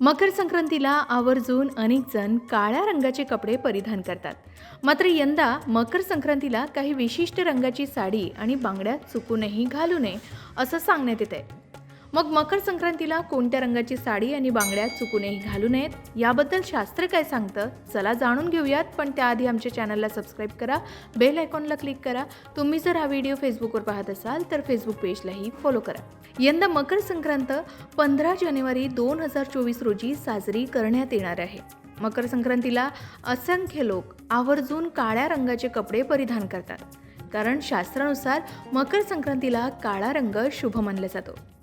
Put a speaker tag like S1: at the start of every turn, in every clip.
S1: मकर संक्रांतीला आवर्जून अनेक जण काळ्या रंगाचे कपडे परिधान करतात. मात्र यंदा मकर संक्रांतीला काही विशिष्ट रंगाची साडी आणि बांगड्या चुकूनही घालू नये असं सांगण्यात येत आहे मग मकर संक्रांतीला कोणत्या रंगाची साडी आणि बांगड्या चुकूनही घालू नयेत? याबद्दल शास्त्र काय सांगतं? चला जाणून घेऊयात पण त्याआधी आमच्या चॅनलला सबस्क्राईब करा बेल आयकॉनला क्लिक करा. तुम्ही जर हा व्हिडिओ फेसबुकवर पाहत असाल तर फेसबुक पेजलाही फॉलो करा. यंदा मकर संक्रांत पंधरा जानेवारी दोन हजार चोवीस रोजी साजरी करण्यात येणार आहे. मकर संक्रांतीला असंख्य लोक आवर्जून काळ्या रंगाचे कपडे परिधान करतात. कारण शास्त्रानुसार मकर संक्रांतीला काळा रंग शुभ मानला जातो.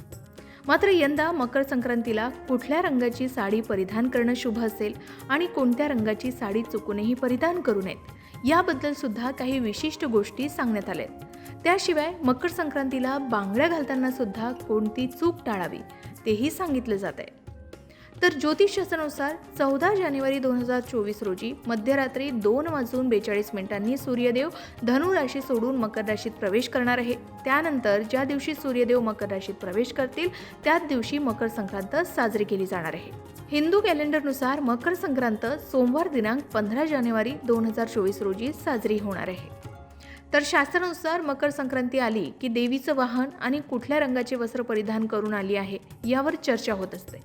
S1: मात्र यंदा मकर संक्रांतीला कुठल्या रंगाची साडी परिधान करणं शुभ असेल आणि कोणत्या रंगाची साडी चुकूनही परिधान करू नयेत याबद्दल सुद्धा काही विशिष्ट गोष्टी सांगण्यात आल्या आहेत. त्याशिवाय मकर संक्रांतीला बांगड्या घालताना सुद्धा कोणती चूक टाळावी तेही सांगितलं जात आहे. तर ज्योतिषशास्त्रानुसार चौदा जानेवारी दोन हजार चोवीस रोजी मध्यरात्री दोन वाजून बेचाळीस मिनिटांनी सूर्यदेव धनु राशी सोडून मकर राशीत प्रवेश करणार आहे. त्यानंतर ज्या दिवशी सूर्यदेव मकर राशीत प्रवेश करतील त्याच दिवशी मकर संक्रांत साजरी केली जाणार आहे. हिंदू कॅलेंडरनुसार मकर संक्रांत सोमवार दिनांक पंधरा जानेवारी दोन हजार चोवीस रोजी साजरी होणार आहे. तर शास्त्रानुसार मकर संक्रांती आली की देवीचं वाहन आणि कुठल्या रंगाचे वस्त्र परिधान करून आली आहे यावर चर्चा होत असते.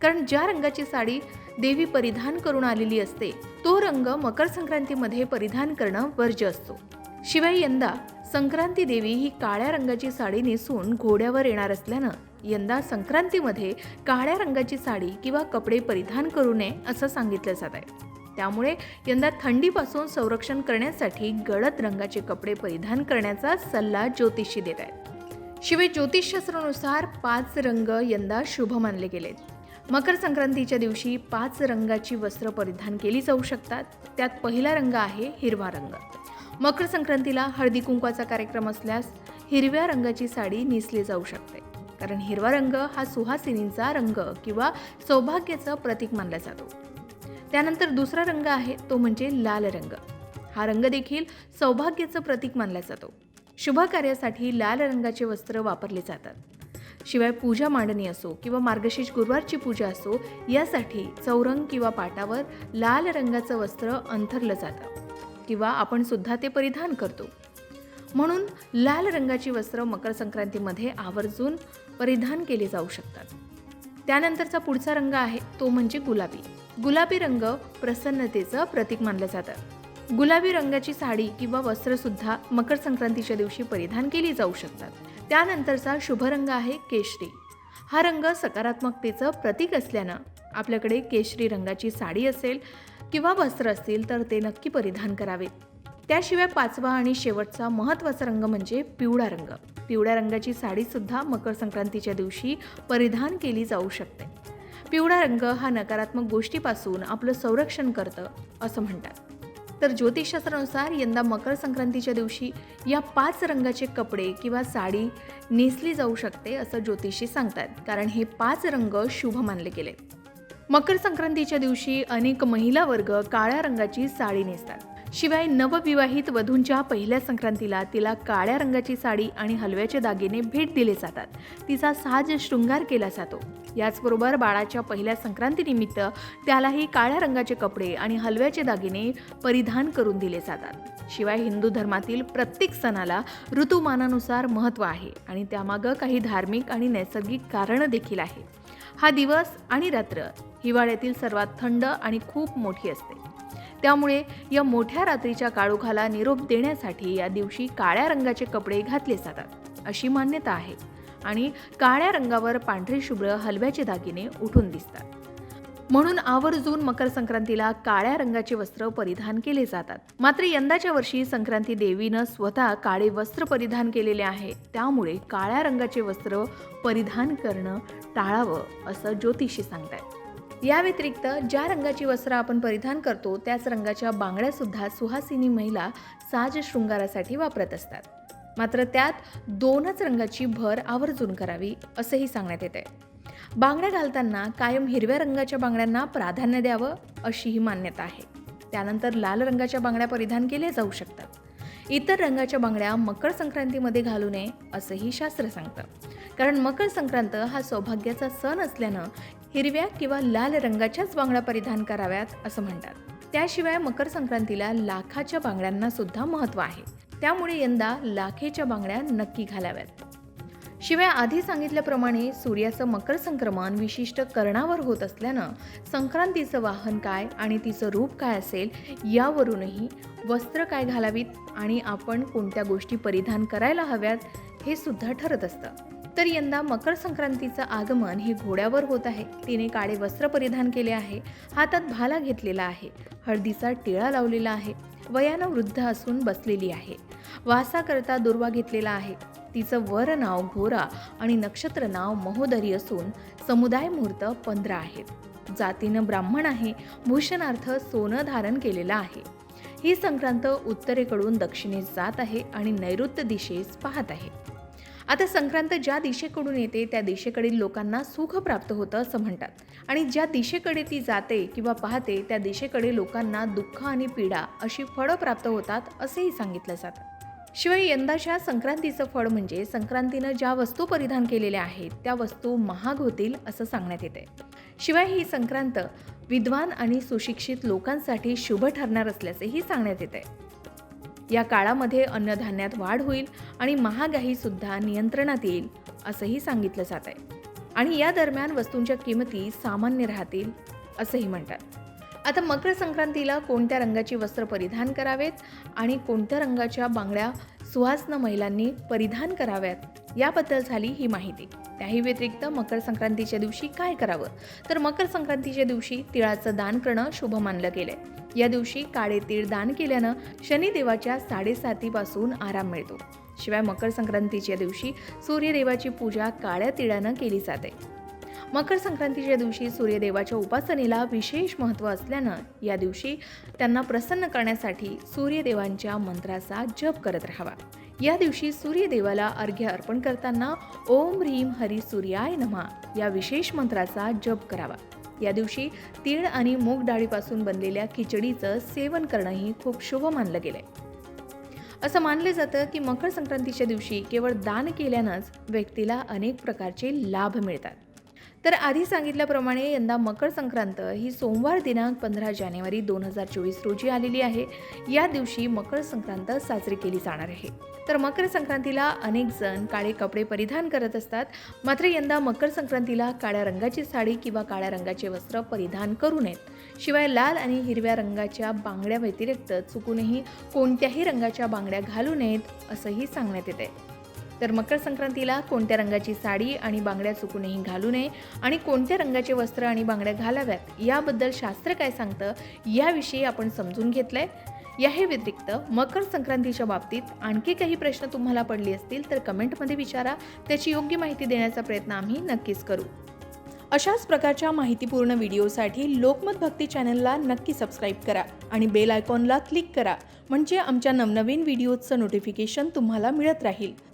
S1: कारण ज्या रंगाची साडी देवी परिधान करून आलेली असते तो रंग मकर संक्रांतीमध्ये परिधान करणं वर्ज्य असतो. शिवाय यंदा संक्रांती देवी ही काळ्या रंगाची साडी नेसून घोड्यावर येणार असल्यानं यंदा संक्रांतीमध्ये काळ्या रंगाची साडी किंवा कपडे परिधान करू नये असं सांगितलं जात आहे. त्यामुळे यंदा थंडीपासून संरक्षण करण्यासाठी गडद रंगाचे कपडे परिधान करण्याचा सल्ला ज्योतिषी देत आहेत. शिवाय ज्योतिषशास्त्रानुसार पाच रंग यंदा शुभ मानले गेलेत. मकर संक्रांतीच्या दिवशी पाच रंगाची वस्त्र परिधान केली जाऊ शकतात. त्यात पहिला रंग आहे हिरवा रंग. मकर संक्रांतीला हळदी कुंकवाचा कार्यक्रम असल्यास हिरव्या रंगाची साडी नेसली जाऊ शकते. कारण हिरवा रंग हा सुहासिनींचा रंग किंवा सौभाग्याचं प्रतीक मानला जातो. त्यानंतर दुसरा रंग आहे तो म्हणजे लाल रंग. हा रंग देखील सौभाग्याचं प्रतीक मानला जातो. शुभ कार्यासाठी लाल रंगाचे वस्त्र वापरले जातात. शिवाय पूजा मांडणी असो किंवा मार्गशीर्ष गुरुवारची पूजा असो यासाठी चौरंग किंवा पाटावर लाल रंगाचं वस्त्र अंथरलं जातं किंवा आपण सुद्धा ते परिधान करतो. म्हणून लाल रंगाची वस्त्र मकर संक्रांतीमध्ये आवर्जून परिधान केली जाऊ शकतात. त्यानंतरचा पुढचा रंग आहे तो म्हणजे गुलाबी. गुलाबी रंग प्रसन्नतेचं प्रतीक मानलं जातं. गुलाबी रंगाची साडी किंवा वस्त्रसुद्धा मकर संक्रांतीच्या दिवशी परिधान केली जाऊ शकतात. त्यानंतरचा शुभ रंग आहे केशरी. हा रंग सकारात्मकतेचं प्रतीक असल्यानं आपल्याकडे केशरी रंगाची साडी असेल किंवा वस्त्र असतील तर ते नक्की परिधान करावेत त्याशिवाय पाचवा आणि शेवटचा महत्त्वाचा रंग म्हणजे पिवळा रंग. पिवळ्या रंगाची साडीसुद्धा मकर संक्रांतीच्या दिवशी परिधान केली जाऊ शकते. पिवळा रंग हा नकारात्मक गोष्टीपासून आपलं संरक्षण करतं असं म्हणतात. तर ज्योतिषशास्त्रानुसार यंदा मकर संक्रांतीच्या दिवशी या पाच रंगाचे कपडे किंवा साडी नेसली जाऊ शकते असं ज्योतिषी सांगतात. कारण हे पाच रंग शुभ मानले गेले. मकर संक्रांतीच्या दिवशी अनेक महिला वर्ग काळ्या रंगाची साडी नेसतात. शिवाय नवविवाहित वधूंच्या पहिल्या संक्रांतीला तिला काळ्या रंगाची साडी आणि हलव्याचे दागिने भेट दिले जातात. तिचा साज शृंगार केला जातो. याचबरोबर बाळाच्या पहिल्या संक्रांतीनिमित्त त्यालाही काळ्या रंगाचे कपडे आणि हलव्याचे दागिने परिधान करून दिले जातात. शिवाय हिंदू धर्मातील प्रत्येक सणाला ऋतुमानानुसार महत्त्व आहे आणि त्यामागं काही धार्मिक आणि नैसर्गिक कारणं देखील आहे हा दिवस आणि रात्र हिवाळ्यातील सर्वात थंड आणि खूप मोठी असते. त्यामुळे या मोठ्या रात्रीच्या काळोखाला निरोप देण्यासाठी या दिवशी काळ्या रंगाचे कपडे घातले जातात अशी मान्यता आहे. आणि काळ्या रंगावर पांढरे शुभ्र हलव्याचे दागिने उठून दिसतात. म्हणून आवर्जून मकर संक्रांतीला काळ्या रंगाचे वस्त्र परिधान केले जातात. मात्र यंदाच्या वर्षी संक्रांती देवीनं स्वतः काळे वस्त्र परिधान केलेले आहे. त्यामुळे काळ्या रंगाचे वस्त्र परिधान करणं टाळावं असं ज्योतिषी सांगतायत. या व्यतिरिक्त ज्या रंगाची वस्त्र आपण परिधान करतो त्याच रंगाच्या बांगड्या सुद्धा सुहासिनी महिला साज शृंगारासाठी वापरत असतात. मात्र त्यात दोनच रंगाची भर आवर्जून करावी असंही सांगण्यात येते बांगड्या घालताना कायम हिरव्या रंगाच्या बांगड्यांना प्राधान्य द्यावं अशी ही मान्यता आहे. त्यानंतर लाल रंगाच्या बांगड्या परिधान केल्या जाऊ शकतात. इतर रंगाच्या बांगड्या मकर संक्रांतीमध्ये घालू नये असंही शास्त्र सांगतं. कारण मकर संक्रांत हा सौभाग्याचा सण असल्यानं हिरव्या किंवा लाल रंगाच्याच बांगड्या परिधान कराव्यात असं म्हणतात. त्याशिवाय मकर संक्रांतीला लाखाच्या बांगड्यांना सुद्धा महत्त्व आहे. त्यामुळे यंदा लाखेच्या बांगड्या नक्की घालाव्यात. शिवाय आधी सांगितल्याप्रमाणे सूर्याचं मकर संक्रमण विशिष्ट कर्णावर होत असल्यानं संक्रांतीचं वाहन काय आणि तिचं रूप काय असेल यावरूनही वस्त्र काय घालावीत आणि आपण कोणत्या गोष्टी परिधान करायला हव्यात हे सुद्धा ठरत असतं. तर यंदा मकर संक्रांतीचं आगमन हे घोड्यावर होत आहे. तिने काळे वस्त्र परिधान केले आहे. हातात भाला घेतलेला आहे. हळदीचा टिळा लावलेला आहे. वयानं वृद्ध असून बसलेली आहे. वासाकरता दुर्वा घेतलेला आहे. तिचं वर नाव घोरा आणि नक्षत्र नाव महोदरी असून समुदाय मुहूर्त पंधरा आहेत. जातीनं ब्राह्मण आहे. भूषणार्थ सोनं धारण केलेलं आहे. ही संक्रांत उत्तरेकडून दक्षिणेस जात आहे आणि नैऋत्य दिशेस पाहत आहे. आता संक्रांत ज्या दिशेकडून येते त्या दिशेकडील लोकांना सुख प्राप्त होतं असं म्हणतात. आणि ज्या दिशेकडे ती जाते किंवा पाहते त्या दिशेकडे लोकांना दुःख आणि पीडा अशी फळं प्राप्त होतात असेही सांगितलं जातं. शिवाय यंदाच्या संक्रांतीचं फळ म्हणजे संक्रांतीनं ज्या वस्तू परिधान केलेल्या आहेत त्या वस्तू महाग होतील असं सांगण्यात येते. शिवाय ही संक्रांत विद्वान आणि सुशिक्षित लोकांसाठी शुभ ठरणार असल्याचेही सांगण्यात येते या काळामध्ये अन्नधान्यात वाढ होईल आणि महागाईसुद्धा नियंत्रणात येईल असंही सांगितलं जात आहे. आणि या दरम्यान वस्तूंच्या किमती सामान्य राहतील असंही म्हणतात. आता मकर संक्रांतीला कोणत्या रंगाची वस्त्र परिधान करावेत आणि कोणत्या रंगाच्या बांगड्या सुहासनं महिलांनी परिधान कराव्यात? याबद्दल झाली ही माहिती. त्याही व्यतिरिक्त मकर संक्रांतीच्या दिवशी काय करावं? तर मकर संक्रांतीच्या दिवशी तिळाचं दान करणं शुभ मानलं गेलंय. या दिवशी काळे तीळ दान केल्यानं शनिदेवाच्या साडेसातीपासून आराम मिळतो. शिवाय मकर संक्रांतीच्या दिवशी सूर्यदेवाची पूजा काळ्या तिळानं केली जाते. मकर संक्रांतीच्या दिवशी सूर्यदेवाच्या उपासनेला विशेष महत्त्व असल्यानं या दिवशी त्यांना प्रसन्न करण्यासाठी सूर्यदेवांच्या मंत्राचा जप करत राहावा. या दिवशी सूर्यदेवाला अर्घ्य अर्पण करताना ओम ह्रीम हरी सूर्याय नमा या विशेष मंत्राचा जप करावा. या दिवशी तीळ आणि मूग डाळीपासून बनलेल्या खिचडीचं सेवन करणंही खूप शुभ मानलं गेलंय. असं मानलं जातं की मकर संक्रांतीच्या दिवशी केवळ दान केल्यानंच व्यक्तीला अनेक प्रकारचे लाभ मिळतात. तर आधी सांगितल्याप्रमाणे यंदा मकर संक्रांत ही सोमवार दिनांक पंधरा जानेवारी दोन हजार चोवीस रोजी आलेली आहे. या दिवशी मकर संक्रांत साजरी केली जाणार आहे. तर मकर संक्रांतीला अनेक जण काळे कपडे परिधान करत असतात. मात्र यंदा मकर संक्रांतीला काळ्या रंगाची साडी किंवा काळ्या रंगाचे वस्त्र परिधान करू नयेत. शिवाय लाल आणि हिरव्या रंगाच्या बांगड्या व्यतिरिक्त चुकूनही कोणत्याही रंगाच्या बांगड्या घालू नयेत असंही सांगण्यात येते तर मकर संक्रांतीला कोणत्या रंगाची साडी आणि बांगड्या चुकूनही घालू नये आणि कोणत्या रंगाचे वस्त्र आणि बांगड्या घालाव्यात याबद्दल शास्त्र काय सांगतं याविषयी आपण समजून घेतलंय. याही व्यतिरिक्त मकर संक्रांतीच्या बाबतीत आणखी काही प्रश्न तुम्हाला पडले असतील तर कमेंटमध्ये विचारा. त्याची योग्य माहिती देण्याचा प्रयत्न आम्ही नक्कीच करू. अशाच प्रकारच्या माहितीपूर्ण व्हिडिओसाठी लोकमत भक्ती चॅनलला नक्की सबस्क्राईब करा आणि बेल आयकॉनला क्लिक करा. म्हणजे आमच्या नवनवीन व्हिडिओचं नोटिफिकेशन तुम्हाला मिळत राहील.